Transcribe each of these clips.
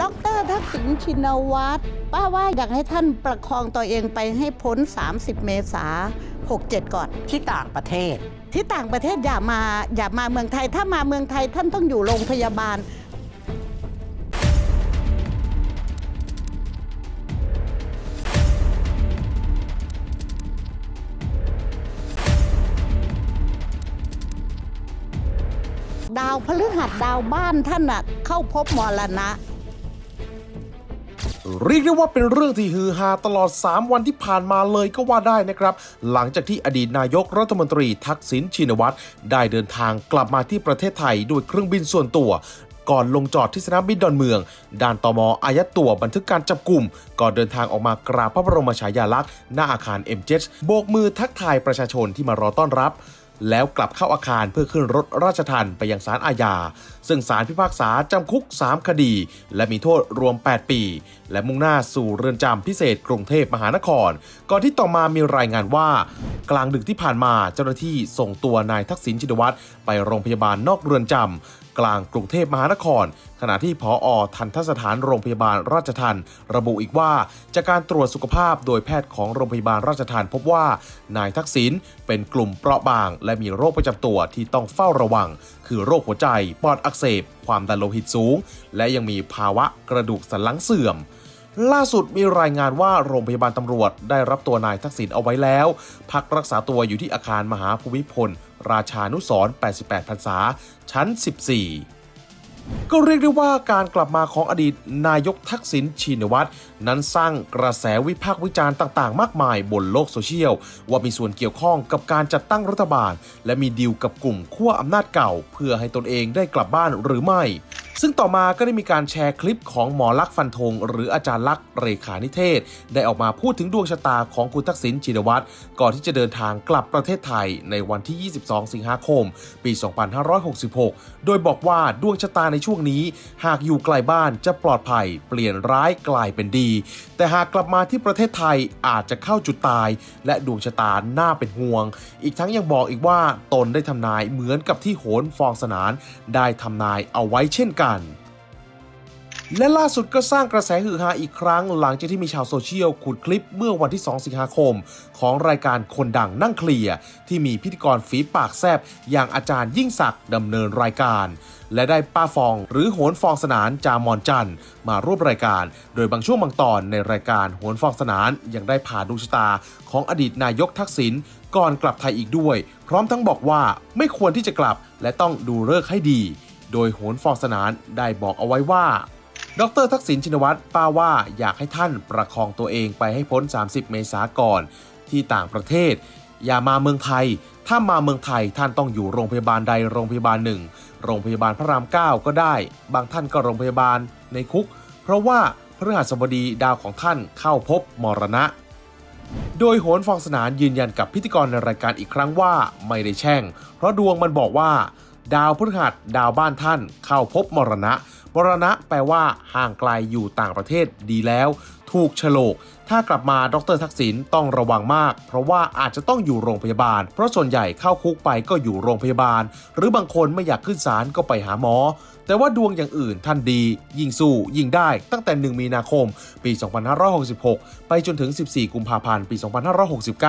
ดรทักษิณชินวัตรป้าว่าอยากให้ท่านประคองตัวเองไปให้พ้น 30 เมษา67 ก่อน ที่ต่างประเทศ ที่ต่างประเทศอย่ามาอย่ามาเมืองไทย ถ้ามาเมืองไทยท่านต้องอยู่โรงพยาบาล ดาวพฤหัสดาวบ้านท่านน่ะเข้าพบมรณะ เรียกได้ว่าเป็นเรื่องที่ฮือฮาตลอด 3 วันที่ผ่านมาเลยก็ว่าได้นะครับ หลังจากที่อดีตนายกรัฐมนตรีทักษิณชินวัตรได้เดินทางกลับมาที่ประเทศไทยด้วยเครื่องบินส่วนตัวก่อนลงจอดที่สนามบินดอนเมือง ด่านตมอายัดตัวบันทึกการจับกลุ่ม ก่อนเดินทางออกมากราบพระบรมฉายาลักษณ์หน้าอาคาร M7 โบกมือทักทายประชาชนที่มารอต้อนรับ แล้วกลับเข้าอาคารเพื่อขึ้นรถราชทันไปยังศาลอาญา ซึ่งศาลพิพากษาจำคุก 3 คดี และมีโทษรวม 8 ปี และมุ่งหน้าสู่เรือนจำพิเศษกรุงเทพมหานคร ก่อนที่ต่อมามีรายงานว่า กลางดึกที่ผ่านมาเจ้าหน้าที่ส่งตัวนายทักษิณชินวัตรไปโรงพยาบาลนอกเรือนจำ กลางกรุงเทพมหานคร ขณะที่ผออทันทสถานโรงพยาบาลราชทันระบุอีกว่า จากการตรวจสุขภาพโดยแพทย์ของโรงพยาบาลราชทันพบว่า นายทักษิณเป็นกลุ่มเปราะบาง และมีโรคประจำตัวที่ต้องเฝ้าระวัง คือโรคหัวใจ ปอดอักเสบ ความดันโลหิตสูง และยังมีภาวะกระดูกสันหลังเสื่อมล่าสุดมีรายงานว่าโรงพยาบาลตำรวจได้รับตัวนายทักษิณเอาไว้แล้ว พักรักษาตัวอยู่ที่อาคารมหาภูมิพล ราชานุสร88พรรษา ชั้น 14 ก็เรียกได้ว่าการกลับมาของอดีตนายกทักษิณชินวัตรนั้นสร้างกระแสวิพากษ์วิจารณ์ต่างๆ มากมายบนโลกโซเชียล ว่ามีส่วนเกี่ยวข้องกับการจัดตั้งรัฐบาล และมีดีลกับกลุ่มขั้วอำนาจเก่า เพื่อให้ตนเองได้กลับบ้านหรือไม่ ซึ่งต่อมาก็ได้มีการแชร์คลิปของหมอลักษ์ฟันธงหรืออาจารย์ลักษ์เรขานิเทศ ได้ออกมาพูดถึงดวงชะตาของคุณทักษิณชินวัตรก่อนที่จะเดินทางกลับประเทศไทยในวันที่ 22 สิงหาคม ปี 2566 โดยบอกว่าดวงชะตาในช่วงนี้ หากอยู่ไกลบ้านจะปลอดภัย เปลี่ยนร้ายกลายเป็นดี แต่หากกลับมาที่ประเทศไทยอาจจะเข้าจุดตาย และดวงชะตาน่าเป็นห่วง อีกทั้งยังบอกอีกว่าตนได้ทำนายเหมือนกับที่โหนฟองสนาน ได้ทำนายเอาไว้เช่นกันและล่าสุดก็สร้างกระแสฮือฮาอีกครั้ง หลังจากที่มีชาวโซเชียลขุดคลิปเมื่อวันที่ 2 สิงหาคม ของรายการคนดังนั่งเคลียร์ที่มีพิธีกรฝีปากแซบอย่างอาจารย์ยิ่งศักดิ์ดำเนินรายการ และได้ป้าฟองหรือโหนฟองสนานจามอนจันทร์มาร่วมรายการ โดยบางช่วงบางตอนในรายการโหนฟองสนานยังได้ผ่าดวงชะตา ของอดีตนายกทักษิณก่อนกลับไทยอีกด้วย พร้อมทั้งบอกว่าไม่ควรที่จะกลับและต้องดูเลิกให้ดี โดยโหนฟองสนานได้บอกเอาไว้ว่า ดรทักษิณชินวัตรป้าว่าอยากให้ท่านประคองตัวเองไปให้พ้น 30 เมษาก่อน ที่ต่างประเทศ อย่ามาเมืองไทย ถ้ามาเมืองไทยท่านต้องอยู่โรงพยาบาลใดโรงพยาบาลหนึ่ง โรงพยาบาลพระราม 9 ก็ได้ บางท่านก็โรงพยาบาลในคุก เพราะว่าพฤหัสบดีดาวของท่านเข้าพบมรณะโดยโหนฟองสนานยืนยันกับพิธีกรในรายการอีกครั้งว่าไม่ได้แช่ง เพราะดวงมันบอกว่า ดาวพฤหัสดาวบ้านท่าน เข้าพบมรณะมรณะแปลว่าห่างไกลอยู่ต่างประเทศดีแล้ว ถูกฉลก ถ้ากลับมาดรทักษิณต้องระวังมาก เพราะว่าอาจจะต้องอยู่โรงพยาบาล เพราะส่วนใหญ่เข้าคุกไปก็อยู่โรงพยาบาล หรือบางคนไม่อยากขึ้นศาลก็ไปหาหมอ แต่ว่าดวงอย่างอื่นท่านดี ยิ่งสู้ยิ่งได้ตั้งแต่ 1 มีนาคม ปี 2566 ไปจนถึง 14 กุมภาพันธ์ปี 2569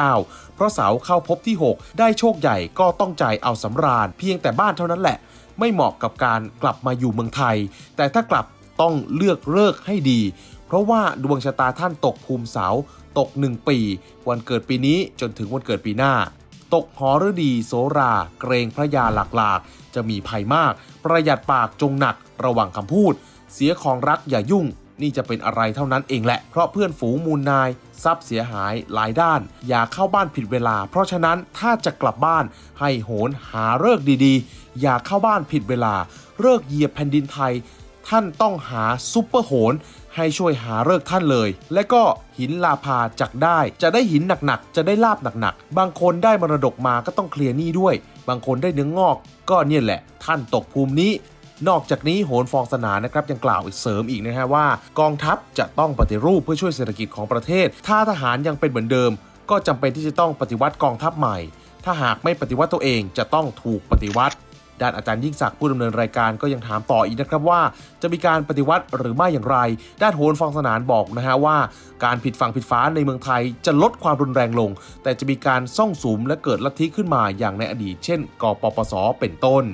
เพราะเสาเข้าพบที่ 6 ได้โชคใหญ่ก็ต้องใจเอาสำราญ เพียงแต่บ้านเท่านั้นแหละ ไม่เหมาะกับการกลับมาอยู่เมืองไทย แต่ถ้ากลับต้องเลือกเลิกให้ดี ราะว่าดวงชะตาท่านตกภูมิเสาตก 1 ปี วันเกิดปีนี้จนถึงวันเกิดปีหน้า ตกหอฤดีโสรา เกรงพระยาหลากๆ จะมีภัยมาก ประหยัดปากจงหนักระวังคำพูด เสียของรักอย่ายุ่ง นี่จะเป็นอะไรเท่านั้นเองแหละ เพราะเพื่อนฝูงมูลนาย ทรัพย์เสียหายหลายด้าน อย่าเข้าบ้านผิดเวลา เพราะฉะนั้นถ้าจะกลับบ้านให้โหนหาเลิกดีๆ อย่าเข้าบ้านผิดเวลาเลิกเหยียบแผ่นดินไทย ท่านต้องหาซุปเปอร์โหนให้ช่วยหาเลิกท่านเลย และก็หินลาพาจักได้ จะได้หินหนักๆ จะได้ลาบหนักๆ บางคนได้มรดกมาก็ต้องเคลียร์หนี้ด้วย บางคนได้เนื้องอก ก็เนี่ยแหละ ท่านตกภูมินี้ นอกจากนี้โหนฟองสนานะครับยังกล่าวอีกเสริมอีกนะฮะว่า กองทัพจะต้องปฏิรูปเพื่อช่วยเศรษฐกิจของประเทศ ถ้าทหารยังเป็นเหมือนเดิม ก็จำเป็นที่จะต้องปฏิวัติกองทัพใหม่ ถ้าหากไม่ปฏิวัติตัวเองจะต้องถูกปฏิวัติ ด้านอาจารย์ยิ่งศักดิ์ผู้ดำเนินรายการก็ยังถามต่ออีกนะครับว่า จะมีการปฏิวัติหรือไม่อย่างไร ด้านโหนฟองสนานบอกนะฮะว่า การผิดฝั่งผิดฟ้าในเมืองไทยจะลดความรุนแรงลง แต่จะมีการซ่องสุมและเกิดลัทธิขึ้นมาอย่างในอดีต เช่นกปปส เป็นต้น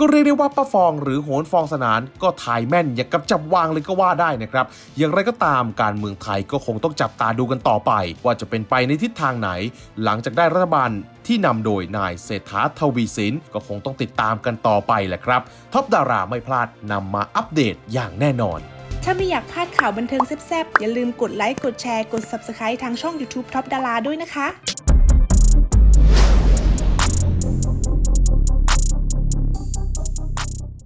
ก็เรียกได้ว่าป้าฟองหรือโหนฟองสนานก็ทายแม่นอย่างกับจับวางเลยก็ว่าได้นะครับ อย่างไรก็ตามการเมืองไทยก็คงต้องจับตาดูกันต่อไป ว่าจะเป็นไปในทิศทางไหน หลังจากได้รัฐบาล ที่นำโดยนายเศรษฐาทวีสินก็คงต้องติดตามกันต่อไปแหละครับท็อปดาราไม่พลาดนำมาอัปเดตอย่างแน่นอนถ้าไม่อยากพลาดข่าวบันเทิงแซ่บๆ อย่าลืมกดไลค์ กดแชร์ กด Subscribe ทางช่อง YouTube Top ดาราด้วยนะคะ